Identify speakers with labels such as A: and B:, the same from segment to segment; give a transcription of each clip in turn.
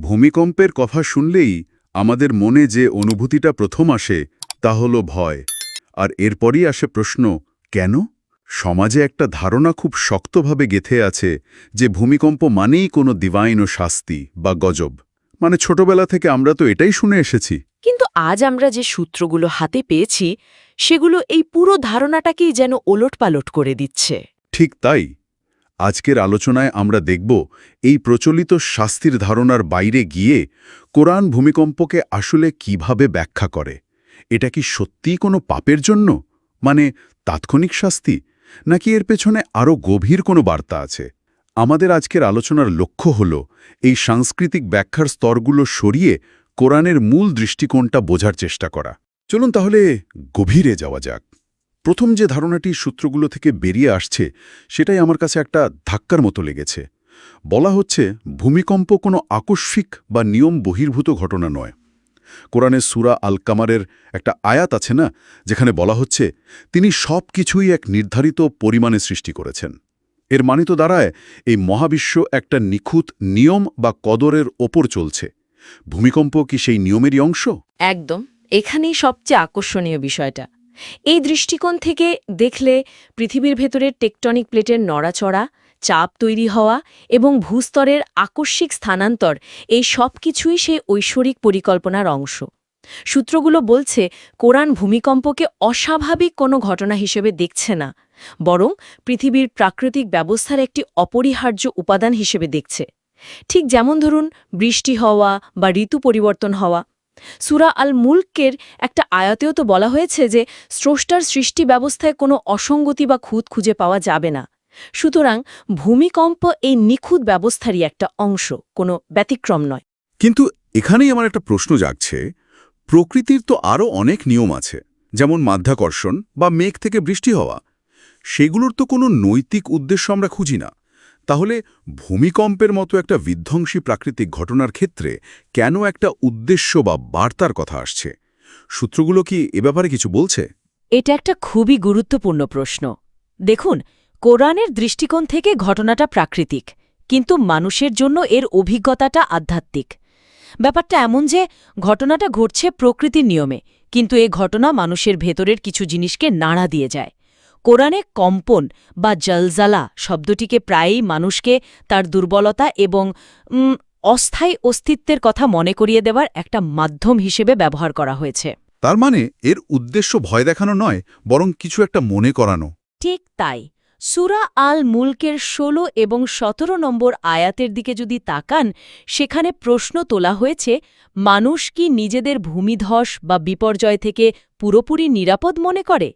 A: ভূমিকম্পের কথা শুনলেই আমাদের মনে যে অনুভূতিটা প্রথম আসে তা হল ভয়। আর এরপরই আসে প্রশ্ন কেন? সমাজে একটা ধারণা খুব শক্তভাবে গেথে আছে যে ভূমিকম্প মানেই কোনো দিবাইন ও শাস্তি বা গজব। মানে ছোটবেলা থেকে আমরা তো এটাই শুনে এসেছি।
B: কিন্তু আজ আমরা যে সূত্রগুলো হাতে পেয়েছি সেগুলো এই পুরো ধারণাটাকেই যেন ওলটপালট করে দিচ্ছে।
A: ঠিক তাই। আজকের আলোচনায় আমরা দেখব এই প্রচলিত শাস্তির ধারণার বাইরে গিয়ে কোরআন ভূমিকম্পকে আসলে কীভাবে ব্যাখ্যা করে। এটা কি সত্যিই কোনো পাপের জন্য? মানে তাৎক্ষণিক শাস্তি? নাকি এর পেছনে আরও গভীর কোনো বার্তা আছে? আমাদের আজকের আলোচনার লক্ষ্য হল এই সাংস্কৃতিক ব্যাখ্যার স্তরগুলো সরিয়ে কোরআনের মূল দৃষ্টিকোণটা বোঝার চেষ্টা করা। চলুন তাহলে গভীরে যাওয়া যাক। প্রথম যে ধারণাটি সূত্রগুলো থেকে বেরিয়ে আসছে, সেটাই আমার কাছে একটা ধাক্কার মতো লেগেছে। বলা হচ্ছে, ভূমিকম্প কোনো আকস্মিক বা নিয়ম বহির্ভূত ঘটনা নয়। কোরআনের সুরা আল কামারের একটা আয়াত আছে না, যেখানে বলা হচ্ছে, তিনি সব কিছুই এক নির্ধারিত পরিমাণে সৃষ্টি করেছেন। এর মানে তো দাঁড়ায়, এই মহাবিশ্ব একটা নিখুঁত নিয়ম বা কদরের ওপর চলছে। ভূমিকম্প কি সেই নিয়মেরই অংশ?
B: একদম। এখানেই সবচেয়ে আকর্ষণীয় বিষয়টা। এই দৃষ্টিকোণ থেকে দেখলে পৃথিবীর ভেতরের টেকটনিক প্লেটের নড়াচড়া, চাপ তৈরি হওয়া এবং ভূস্তরের আকস্মিক স্থানান্তর, এই সব কিছুই সেই ঐশ্বরিক পরিকল্পনার অংশ। সূত্রগুলো বলছে কোরআন ভূমিকম্পকে অস্বাভাবিক কোনো ঘটনা হিসেবে দেখছে না, বরং পৃথিবীর প্রাকৃতিক ব্যবস্থার একটি অপরিহার্য উপাদান হিসেবে দেখছে। ঠিক যেমন ধরুন, বৃষ্টি হওয়া বা ঋতু পরিবর্তন হওয়া। সুরা আল মুলকের একটা আয়াতেও তো বলা হয়েছে যে, স্রষ্টার সৃষ্টি ব্যবস্থায় কোনো অসঙ্গতি বা খুঁত খুঁজে পাওয়া যাবে না। সুতরাং ভূমিকম্প এই নিখুঁত ব্যবস্থারই একটা অংশ, কোনো ব্যতিক্রম নয়।
A: কিন্তু এখানেই আমার একটা প্রশ্ন জাগছে। প্রকৃতির তো আরও অনেক নিয়ম আছে, যেমন মাধ্যাকর্ষণ বা মেঘ থেকে বৃষ্টি হওয়া। সেগুলোর তো কোনো নৈতিক উদ্দেশ্য আমরা খুঁজি না। তাহলে ভূমিকম্পের মতো একটা বিধ্বংসী প্রাকৃতিক ঘটনার ক্ষেত্রে কেন একটা উদ্দেশ্য বা বার্তার কথা আসছে? সূত্রগুলো কি এ ব্যাপারে কিছু বলছে?
B: এটা একটা খুবই গুরুত্বপূর্ণ প্রশ্ন। দেখুন, কোরআনের দৃষ্টিকোণ থেকে ঘটনাটা প্রাকৃতিক, কিন্তু মানুষের জন্য এর অভিজ্ঞতাটা আধ্যাত্মিক। ব্যাপারটা এমন যে, ঘটনাটা ঘটছে প্রকৃতির নিয়মে, কিন্তু এ ঘটনা মানুষের ভেতরের কিছু জিনিসকে নাড়া দিয়ে যায়। কোরআনে কম্পন বা জলজালা শব্দটিকে প্রায়ই মানুষকে তার দুর্বলতা এবং অস্থায়ী অস্তিত্বের কথা মনে করিয়ে দেওয়ার একটা মাধ্যম হিসেবে ব্যবহার করা হয়েছে।
A: তার মানে এর উদ্দেশ্য ভয় দেখানো নয় বরং কিছু একটা মনে করানো।
B: ঠিক তাই। সুরা আল মুলকের ১৬ এবং ১৭ নম্বর আয়াতের দিকে যদি তাকান সেখানে প্রশ্ন তোলা হয়েছে মানুষ কি নিজেদের ভূমিধস বা বিপর্যয় থেকে পুরোপুরি নিরাপদ মনে করে?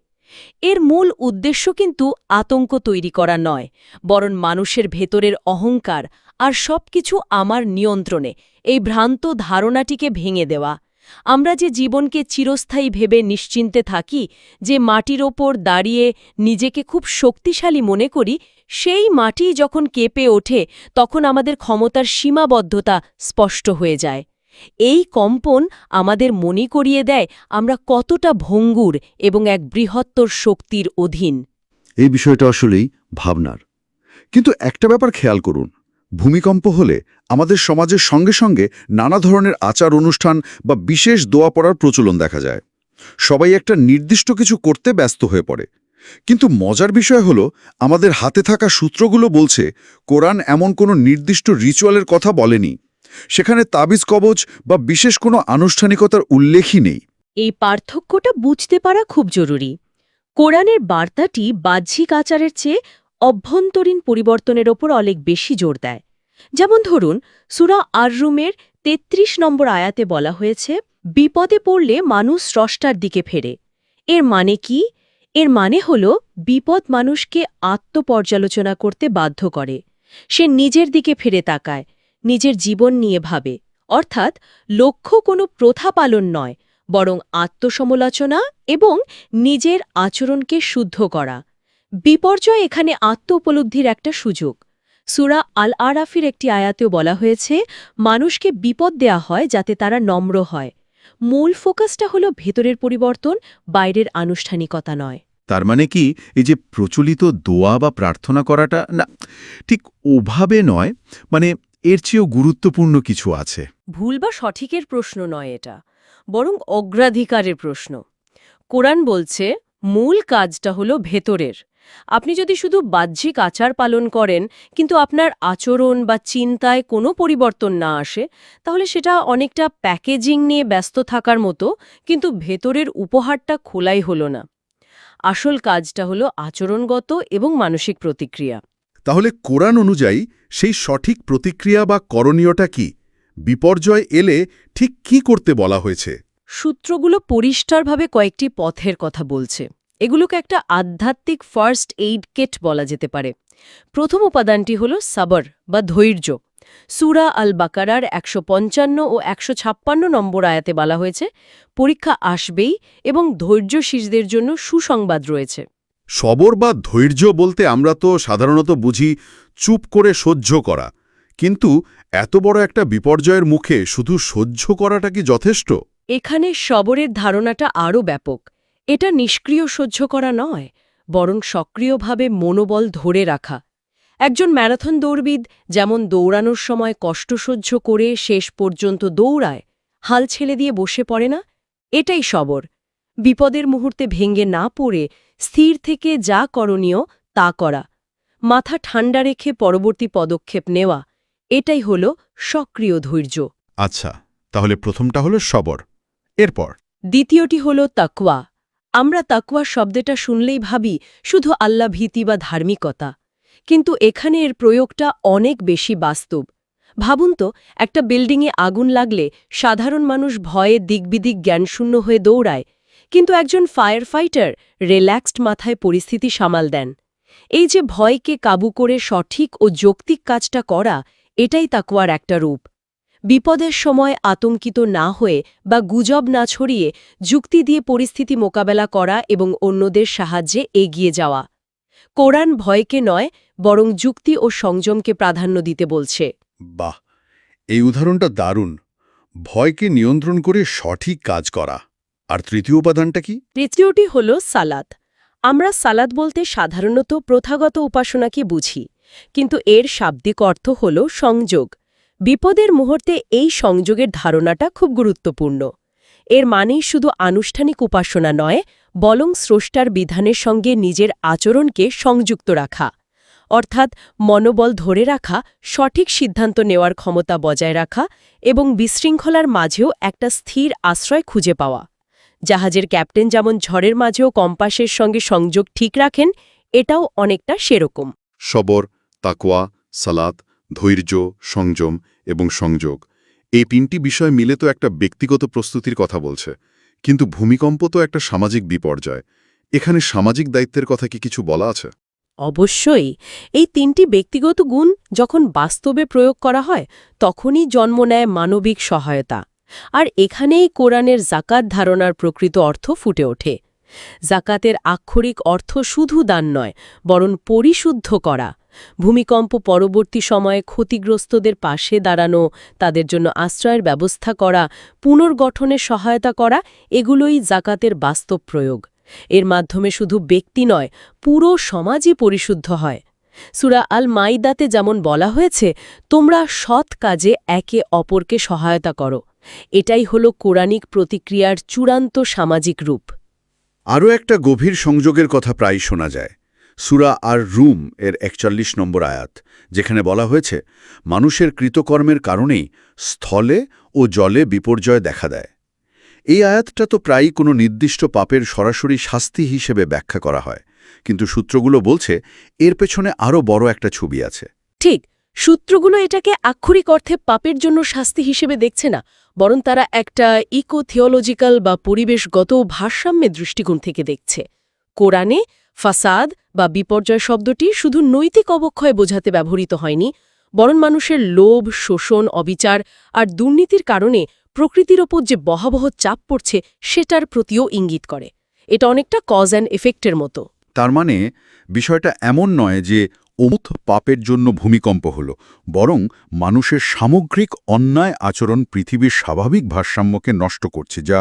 B: এর মূল উদ্দেশ্য কিন্তু আতঙ্ক তৈরি করা নয়, বরং মানুষের ভেতরের অহংকার আর সবকিছু আমার নিয়ন্ত্রণে, এই ভ্রান্ত ধারণাটিকে ভেঙে দেওয়া। আমরা যে জীবনকে চিরস্থায়ী ভেবে নিশ্চিন্তে থাকি, যে মাটির ওপর দাঁড়িয়ে নিজেকে খুব শক্তিশালী মনে করি, সেই মাটি যখন কেঁপে ওঠে, তখন আমাদের ক্ষমতার সীমাবদ্ধতা স্পষ্ট হয়ে যায়। এই কম্পন আমাদের মনে করিয়ে দেয় আমরা কতটা ভঙ্গুর এবং এক বৃহত্তর শক্তির অধীন।
C: এই বিষয়টা আসলেই ভাবনার। কিন্তু একটা ব্যাপার খেয়াল করুন, ভূমিকম্প হলে আমাদের সমাজের সঙ্গে সঙ্গে নানা ধরনের আচার অনুষ্ঠান বা বিশেষ দোয়া পড়ার প্রচলন দেখা যায়। সবাই একটা নির্দিষ্ট কিছু করতে ব্যস্ত হয়ে পড়ে। কিন্তু মজার বিষয় হলো, আমাদের হাতে থাকা সূত্রগুলো বলছে, কোরআন এমন কোনো নির্দিষ্ট রিচুয়ালের কথা বলেনি। সেখানে তাবিজ কবচ বা বিশেষ কোনো আনুষ্ঠানিকতার উল্লেখই নেই।
B: এই পার্থক্যটা বুঝতে পারা খুব জরুরি। কোরআনের বার্তাটি বাহ্যিক আচারের চেয়ে অভ্যন্তরীণ পরিবর্তনের ওপর অনেক বেশি জোর দেয়। যেমন ধরুন, সুরা আর রুমের ৩৩ নম্বর আয়াতে বলা হয়েছে, বিপদে পড়লে মানুষ স্রষ্টার দিকে ফেরে। এর মানে কি? এর মানে হল, বিপদ মানুষকে আত্মপর্যালোচনা করতে বাধ্য করে। সে নিজের দিকে ফিরে তাকায়। নিজের জীবন নিয়ে ভাবে। অর্থাৎ লক্ষ্য কোনো প্রথা পালন নয়, বরং আত্মসমালোচনা এবং নিজের আচরণকে শুদ্ধ করা। বিপর্যয় এখানে আত্ম উপলব্ধির একটা সুযোগ। সুরা আল আরাফির একটি আয়াতেও বলা হয়েছে, মানুষকে বিপদ দেয়া হয় যাতে তারা নম্র হয়। মূল ফোকাসটা হলো ভেতরের পরিবর্তন, বাইরের আনুষ্ঠানিকতা নয়।
D: তার মানে কি, এই যে প্রচলিত দোয়া বা প্রার্থনা করাটা না, ঠিক ওভাবে নয় মানে
A: এর চেয়েও গুরুত্বপূর্ণ কিছু আছে।
B: ভুল বা সঠিকের প্রশ্ন নয় এটা, বরং অগ্রাধিকারের প্রশ্ন। কোরআন বলছে, মূল কাজটা হলো ভেতরের। আপনি যদি শুধু বাহ্যিক আচার পালন করেন, কিন্তু আপনার আচরণ বা চিন্তায় কোনো পরিবর্তন না আসে, তাহলে সেটা অনেকটা প্যাকেজিং নিয়ে ব্যস্ত থাকার মতো, কিন্তু ভেতরের উপহারটা খোলাই হলো না। আসল কাজটা হলো আচরণগত এবং মানসিক প্রতিক্রিয়া।
A: তাহলে কোরআন অনুযায়ী সেই সঠিক প্রতিক্রিয়া বা করণীয়টা কি? বিপর্যয় এলে ঠিক কি করতে বলা হয়েছে?
B: সূত্রগুলো পরিষ্কারভাবে কয়েকটি পথের কথা বলছে। এগুলোকে একটা আধ্যাত্মিক ফার্স্ট এইড কেট বলা যেতে পারে। প্রথম উপাদানটি হল সাবর বা ধৈর্য। সুরা আল বাকারার একশো পঞ্চান্ন ও একশো ছাপ্পান্ন নম্বর আয়াতে বলা হয়েছে, পরীক্ষা আসবেই এবং ধৈর্যশীলদের জন্য সুসংবাদ রয়েছে।
A: সবর বা ধৈর্য বলতে আমরা তো সাধারণত বুঝি চুপ করে সহ্য করা। কিন্তু এত বড় একটা বিপর্যয়ের মুখে শুধু সহ্য করাটা কি যথেষ্ট?
B: এখানে সবরের ধারণাটা আরও ব্যাপক। এটা নিষ্ক্রিয় সহ্য করা নয়, বরং সক্রিয়ভাবে মনোবল ধরে রাখা। একজন ম্যারাথন দৌড়বিদ যেমন দৌড়ানোর সময় কষ্ট সহ্য করে শেষ পর্যন্ত দৌড়ায়, হাল ছেলে দিয়ে বসে পড়ে না? এটাই সবর। বিপদের মুহূর্তে ভেঙে না পড়ে স্থির থেকে যা করণীয় তা করা। মাথা ঠান্ডা রেখে পরবর্তী পদক্ষেপ নেওয়া। এটাই হল সক্রিয় ধৈর্য।
A: আচ্ছা তাহলে প্রথমটা হলো সবর। এরপর?
B: দ্বিতীয়টি হল তাকওয়া। আমরা তাকওয়া শব্দটা শুনলেই ভাবি শুধু আল্লাহ ভীতি বা ধার্মিকতা। কিন্তু এখানে এর প্রয়োগটা অনেক বেশি বাস্তব। ভাবুন তো একটা বিল্ডিংয়ে আগুন লাগলে সাধারণ মানুষ ভয়ে দিকবিদিক জ্ঞানশূন্য হয়ে দৌড়ায়। কিন্তু একজন ফায়ার ফাইটার রিল্যাক্সড মাথায় পরিস্থিতি সামাল দেন। এই যে ভয়কে কাবু করে সঠিক ও যৌক্তিক কাজটা করা, এটাই তাকওয়ার একটা রূপ। বিপদের সময় আতঙ্কিত না হয়ে বা গুজব না ছড়িয়ে যুক্তি দিয়ে পরিস্থিতি মোকাবেলা করা এবং অন্যদের সাহায্যে এগিয়ে যাওয়া। কোরআন ভয়কে নয়, বরং যুক্তি ও সংযমকে প্রাধান্য দিতে বলছে।
A: বাহ! এই উদাহরণটা দারুণ। ভয়কে নিয়ন্ত্রণ করে সঠিক কাজ করা। আর তৃতীয় উপাদানটা কি?
B: তৃতীয়টি হল সালাদ। আমরা সালাদ বলতে সাধারণত প্রথাগত উপাসনাকে বুঝি, কিন্তু এর শাব্দিক অর্থ হল সংযোগ। বিপদের মুহূর্তে এই সংযোগের ধারণাটা খুব গুরুত্বপূর্ণ। এর মানেই শুধু আনুষ্ঠানিক উপাসনা নয় বলং স্রষ্টার বিধানের সঙ্গে নিজের আচরণকে সংযুক্ত রাখা, অর্থাৎ মনোবল ধরে রাখা, সঠিক সিদ্ধান্ত নেওয়ার ক্ষমতা বজায় রাখা এবং বিশৃঙ্খলার মাঝেও একটা স্থির আশ্রয় খুঁজে পাওয়া। জাহাজের ক্যাপ্টেন যেমন ঝড়ের মাঝেও কম্পাসের সঙ্গে সংযোগ ঠিক রাখেন এটাও অনেকটা সেরকম।
A: সবর তাকওয়া সালাত ধৈর্য সংযম এবং সংযোগ এই তিনটি বিষয় মিলে তো একটা ব্যক্তিগত প্রস্তুতির কথা বলছে। কিন্তু ভূমিকম্প তো একটা সামাজিক বিপর্যয়। এখানে সামাজিক দায়িত্বের কথা কি কিছু বলা আছে?
B: অবশ্যই। এই তিনটি ব্যক্তিগত গুণ যখন বাস্তবে প্রয়োগ করা হয় তখনই জন্ম নেয় মানবিক সহায়তা। আর এখানেই কোরআনের জাকাত ধারণার প্রকৃত অর্থ ফুটে ওঠে। জাকাতের আক্ষরিক অর্থ শুধু দান নয়, বরং পরিশুদ্ধ করা। ভূমিকম্প পরবর্তী সময়ে ক্ষতিগ্রস্তদের পাশে দাঁড়ানো, তাদের জন্য আশ্রয়ের ব্যবস্থা করা, পুনর্গঠনে সহায়তা করা, এগুলোই জাকাতের বাস্তব প্রয়োগ। এর মাধ্যমে শুধু ব্যক্তি নয়, পুরো সমাজই পরিশুদ্ধ হয়। সুরা আল মাইদাতে যেমন বলা হয়েছে, তোমরা সৎ কাজে একে অপরকে সহায়তা করো। এটাই হল কোরআনিক প্রতিক্রিয়ার চূড়ান্ত সামাজিক রূপ।
A: আরও একটা গভীর সংযোগের কথা প্রায় শোনা যায়। সুরা আর রুম এর একচল্লিশ নম্বর আয়াত যেখানে বলা হয়েছে মানুষের কৃতকর্মের কারণেই স্থলে ও জলে বিপর্যয় দেখা দেয়। এই আয়াতটা তো প্রায়ই কোনো নির্দিষ্ট পাপের সরাসরি শাস্তি হিসেবে ব্যাখ্যা করা হয় কিন্তু সূত্রগুলো বলছে এর পেছনে আরও বড় একটা ছবি আছে।
B: ঠিক সূত্রগুলো এটাকে আক্ষরিক অর্থে পাপের জন্য শাস্তি হিসেবে দেখছে না বরং তারা একটা ইকো থিওলজিক্যাল বা পরিবেশগত ভারসাম্যের দৃষ্টিকোণ থেকে দেখছে। কোরআনে ফাসাদ বা বিপর্যয় শব্দটি শুধু নৈতিক অবক্ষয় বোঝাতে ব্যবহৃত হয়নি, বরং মানুষের লোভ, শোষণ, অবিচার আর দুর্নীতির কারণে প্রকৃতির ওপর যে বহাবহ চাপ পড়ছে সেটার প্রতিও ইঙ্গিত করে। এটা অনেকটা কজ অ্যান্ড এফেক্টের মতো।
A: তার মানে বিষয়টা এমন নয় যে অমুত পাপের জন্য ভূমিকম্প হল, বরং মানুষের সামগ্রিক অন্যায় আচরণ পৃথিবীর স্বাভাবিক ভারসাম্যকে নষ্ট করছে, যা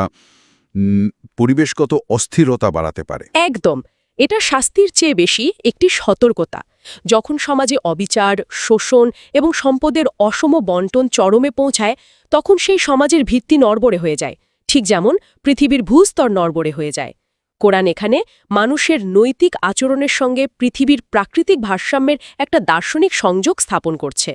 A: পরিবেশগত অস্থিরতা বাড়াতে পারে।
B: একদম।
D: এটা শাস্তির চেয়ে বেশি একটি সতর্কতা। যখন সমাজে অবিচার, শোষণ এবং সম্পদের অসম বন্টন চরমে পৌঁছায়, তখন সেই সমাজের ভিত্তি নড়বড়ে হয়ে যায়। ঠিক যেমন পৃথিবীর ভূস্তর নড়বড়ে হয়ে যায়। কোরআন এখানে মানুষের নৈতিক আচরণের সঙ্গে পৃথিবীর প্রাকৃতিক ভারসাম্যের একটা দার্শনিক সংযোগ স্থাপন করছে।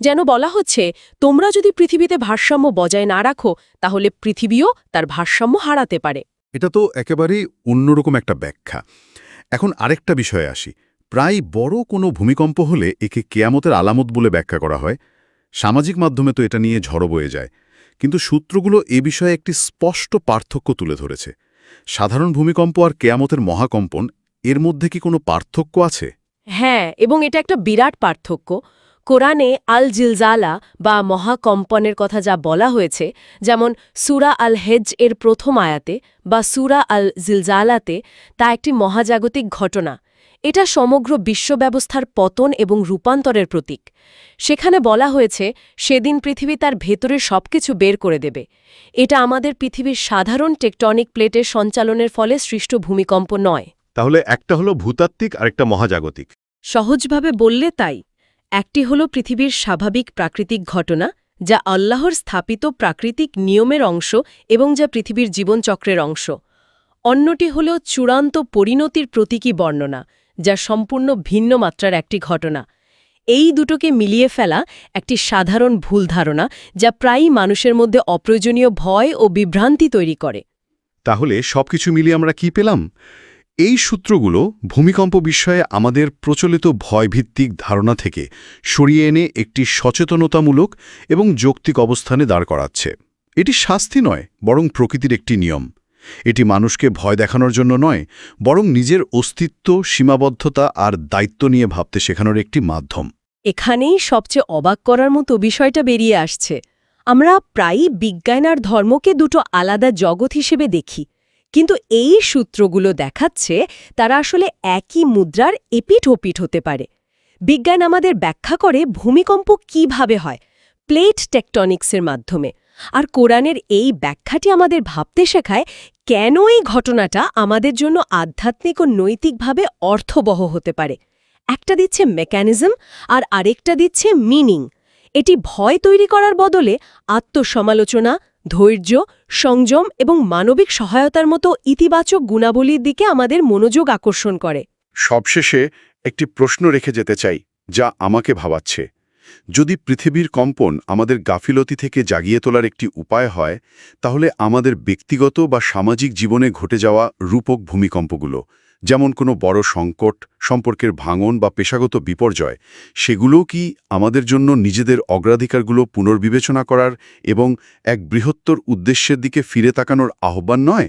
D: যেন বলা হচ্ছে, তোমরা যদি পৃথিবীতে ভারসাম্য বজায় না রাখো, তাহলে পৃথিবীও তার ভারসাম্য হারাতে পারে।
A: এটা তো একেবারেই অন্যরকম একটা ব্যাখ্যা। এখন আরেকটা বিষয়ে আসি। প্রায় বড় কোনো ভূমিকম্প হলে একে কেয়ামতের আলামত বলে ব্যাখ্যা করা হয়। সামাজিক মাধ্যমে তো এটা নিয়ে ঝড়ো বয়ে যায়। কিন্তু সূত্রগুলো এ বিষয়ে একটি স্পষ্ট পার্থক্য তুলে ধরেছে। সাধারণ ভূমিকম্প আর কেয়ামতের মহাকম্পন, এর মধ্যে কি কোনো পার্থক্য আছে?
D: হ্যাঁ এবং এটা একটা বিরাট পার্থক্য। কোরআনে আল জিলজালা বা মহাকম্পনের কথা যা বলা হয়েছে, যেমন সুরা আল হেজ এর প্রথম আয়াতে বা সুরা আল জিলজালাতে তা একটি মহাজাগতিক ঘটনা। এটা সমগ্র বিশ্বব্যবস্থার পতন এবং রূপান্তরের প্রতীক। সেখানে বলা হয়েছে সেদিন পৃথিবী তার ভেতরের সবকিছু বের করে দেবে। এটা আমাদের পৃথিবীর সাধারণ টেকটনিক প্লেটের সঞ্চালনের ফলে সৃষ্ট ভূমিকম্প নয়।
E: তাহলে একটা হলো ভূতাত্ত্বিক আর একটা মহাজাগতিক।
B: সহজভাবে বললে তাই। একটি হল পৃথিবীর স্বাভাবিক প্রাকৃতিক ঘটনা যা আল্লাহর স্থাপিত প্রাকৃতিক নিয়মের অংশ এবং যা পৃথিবীর জীবনচক্রের অংশ। অন্যটি হল চূড়ান্ত পরিণতির প্রতীকী বর্ণনা যা সম্পূর্ণ ভিন্ন মাত্রার একটি ঘটনা। এই দুটোকে মিলিয়ে ফেলা একটি সাধারণ ভুল ধারণা যা প্রায়ই মানুষের মধ্যে অপ্রয়োজনীয় ভয় ও বিভ্রান্তি তৈরি করে।
E: তাহলে সবকিছু মিলিয়ে আমরা কি পেলাম? এই সূত্রগুলো ভূমিকম্প বিষয়ে আমাদের প্রচলিত ভয়ভিত্তিক ধারণা থেকে সরিয়ে এনে একটি সচেতনতামূলক এবং যৌক্তিক অবস্থানে দাঁড় করাচ্ছে। এটি শাস্তি নয়, বরং প্রকৃতির একটি নিয়ম। এটি মানুষকে ভয় দেখানোর জন্য নয়, বরং নিজের অস্তিত্ব, সীমাবদ্ধতা আর দায়িত্ব নিয়ে ভাবতে শেখানোর একটি মাধ্যম।
B: এখানেই সবচেয়ে অবাক করার মতো বিষয়টা বেরিয়ে আসছে। আমরা প্রায়ই বিজ্ঞান আর ধর্মকে দুটো আলাদা জগৎ হিসেবে দেখি, কিন্তু এই সূত্রগুলো দেখাচ্ছে তারা আসলে একই মুদ্রার এপিঠ ওপিঠ হতে পারে। বিজ্ঞান আমাদের ব্যাখ্যা করে ভূমিকম্প কীভাবে হয়, প্লেট টেকটনিক্সের মাধ্যমে। আর কোরআনের এই ব্যাখ্যাটি আমাদের ভাবতে শেখায় কেন এই ঘটনাটা আমাদের জন্য আধ্যাত্মিক ও নৈতিকভাবে অর্থবহ হতে পারে। একটা দিচ্ছে মেকানিজম আর আরেকটা দিচ্ছে মিনিং। এটি ভয় তৈরি করার বদলে আত্মসমালোচনা, ধৈর্য, সংযম এবং মানবিক সহায়তার মতো ইতিবাচক গুণাবলীর দিকে আমাদের মনোযোগ আকর্ষণ করে।
A: সবশেষে একটি প্রশ্ন রেখে যেতে চাই, যা আমাকে ভাবাচ্ছে। যদি পৃথিবীর কম্পন আমাদের গাফিলতি থেকে জাগিয়ে তোলার একটি উপায় হয়, তাহলে আমাদের ব্যক্তিগত বা সামাজিক জীবনে ঘটে যাওয়া রূপক ভূমিকম্পগুলো, যেমন কোনো বড় সংকট, সম্পর্কের ভাঙন বা পেশাগত বিপর্যয়, সেগুলোও কি আমাদের জন্য নিজেদের অগ্রাধিকারগুলো পুনর্বিবেচনা করার এবং এক বৃহত্তর উদ্দেশ্যের দিকে ফিরে তাকানোর আহ্বান নয়?